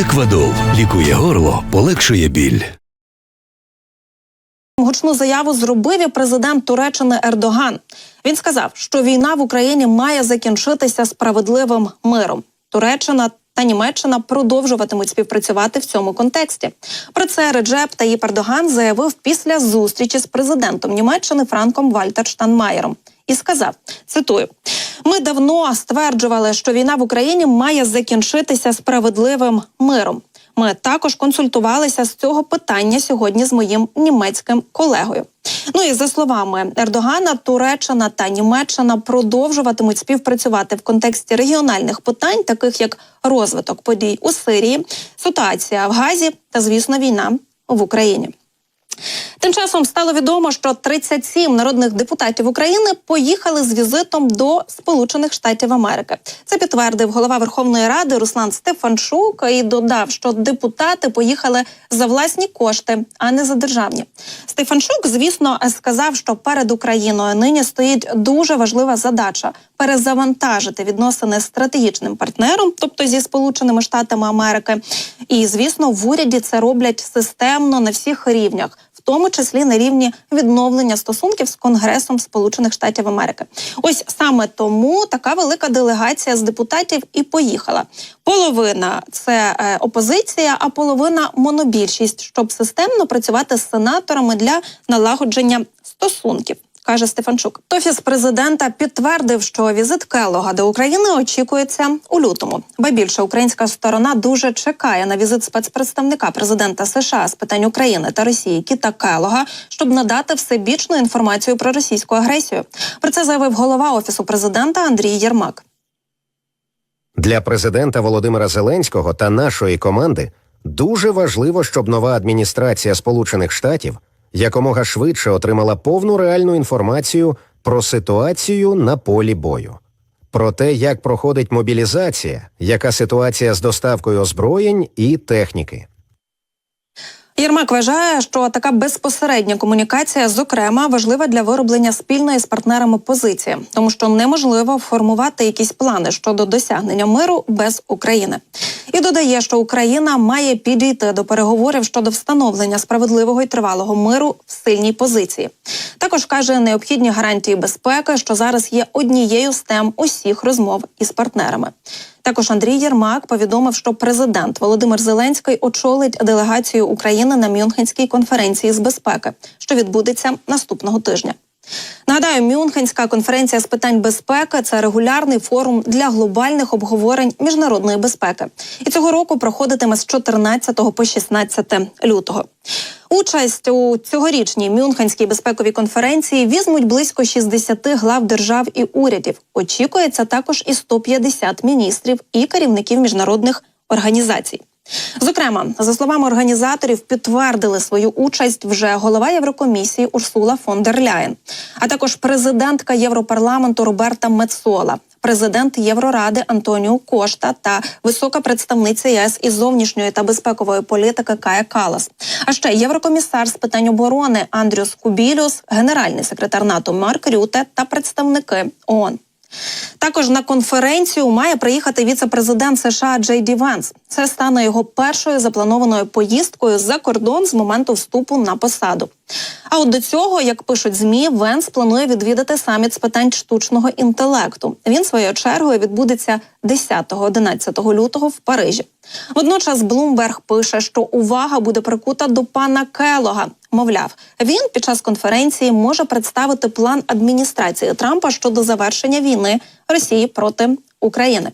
Медиквадол лікує горло, полегшує біль. Гучну заяву зробив і президент Туреччини Ердоган. Він сказав, що війна в Україні має закінчитися справедливим миром. Туреччина та Німеччина продовжуватимуть співпрацювати в цьому контексті. Про це Реджеп Таїп Ердоган заявив після зустрічі з президентом Німеччини Франком Вальтер Штанмаєром і сказав: цитую: ми давно стверджували, що війна в Україні має закінчитися справедливим миром. Ми також консультувалися з цього питання сьогодні з моїм німецьким колегою. Ну і за словами Ердогана, Туреччина та Німеччина продовжуватимуть співпрацювати в контексті регіональних питань, таких як розвиток подій у Сирії, ситуація в Газі та, звісно, війна в Україні. Тим часом стало відомо, що 37 народних депутатів України поїхали з візитом до Сполучених Штатів Америки. Це підтвердив голова Верховної Ради Руслан Стефанчук і додав, що депутати поїхали за власні кошти, а не за державні. Стефанчук, звісно, сказав, що перед Україною нині стоїть дуже важлива задача перезавантажити відносини з стратегічним партнером, тобто зі Сполученими Штатами Америки. І звісно, в уряді це роблять системно на всіх рівнях в тому числі на рівні відновлення стосунків з Конгресом Сполучених Штатів Америки. Ось саме тому така велика делегація з депутатів і поїхала. Половина це е, опозиція, а половина монобільшість, щоб системно працювати з сенаторами для налагодження стосунків. Каже Стефанчук, офіс президента підтвердив, що візит Келога до України очікується у лютому. Ба більше українська сторона дуже чекає на візит спецпредставника президента США з питань України та Росії Кіта Келога, щоб надати всебічну інформацію про російську агресію. Про це заявив голова офісу президента Андрій Єрмак. Для президента Володимира Зеленського та нашої команди дуже важливо, щоб нова адміністрація Сполучених Штатів якомога швидше отримала повну реальну інформацію про ситуацію на полі бою, про те, як проходить мобілізація, яка ситуація з доставкою озброєнь і техніки. Єрмак вважає, що така безпосередня комунікація, зокрема, важлива для вироблення спільної з партнерами позиції, тому що неможливо формувати якісь плани щодо досягнення миру без України. І додає, що Україна має підійти до переговорів щодо встановлення справедливого і тривалого миру в сильній позиції. Також каже необхідні гарантії безпеки, що зараз є однією з тем усіх розмов із партнерами. Також Андрій Єрмак повідомив, що президент Володимир Зеленський очолить делегацію України на Мюнхенській конференції з безпеки, що відбудеться наступного тижня. Нагадаю, Мюнхенська конференція з питань безпеки це регулярний форум для глобальних обговорень міжнародної безпеки, і цього року проходитиме з 14 по 16 лютого. Участь у цьогорічній Мюнхенській безпековій конференції візьмуть близько 60 глав держав і урядів. Очікується також і 150 міністрів і керівників міжнародних організацій. Зокрема, за словами організаторів, підтвердили свою участь вже голова Єврокомісії Урсула фон дер Ляєн, а також президентка Європарламенту Роберта Мецола, президент Євроради Антоніо Кошта та висока представниця ЄС із зовнішньої та безпекової політики Кая Калас. А ще єврокомісар з питань оборони Андрюс Кубілюс, генеральний секретар НАТО Марк Рюте та представники ООН. Також на конференцію має приїхати віце-президент США Джей Ді Венс. Це стане його першою запланованою поїздкою за кордон з моменту вступу на посаду. А от до цього, як пишуть змі, Венс планує відвідати саміт з питань штучного інтелекту. Він своєю чергою відбудеться 10-11 лютого в Парижі. Водночас Блумберг пише, що увага буде прикута до пана Келога. Мовляв, він під час конференції може представити план адміністрації Трампа щодо завершення війни Росії проти України.